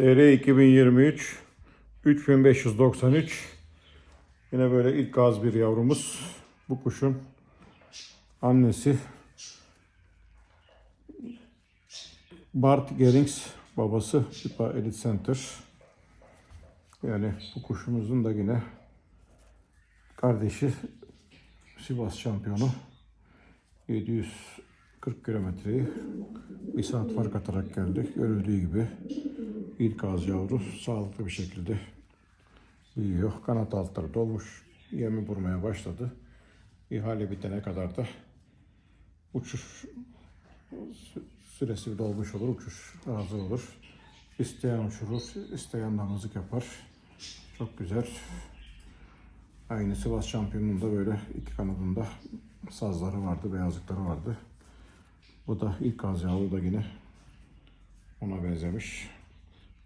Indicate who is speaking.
Speaker 1: DR 2023 3593 Yine böyle ilk gaz bir yavrumuz. Bu kuşun annesi Bart Gerings babası Pipa Elite Center. Yani bu kuşumuzun da yine kardeşi Sivas şampiyonu 740 kilometreyi bir saat fark atarak geldi. Görüldüğü gibi ilk az yavru sağlıklı bir şekilde büyüyor. Kanat altları dolmuş. Yemi vurmaya başladı. İhale bitene kadar da uçuş sü- süresi dolmuş olur. Uçuş hazır olur. İsteyen uçurur, isteyen damızlık yapar. Çok güzel. Aynı Sivas şampiyonunda böyle iki kanadında sazları vardı, beyazlıkları vardı. Bu da ilk gaz yavru da yine ona benzemiş.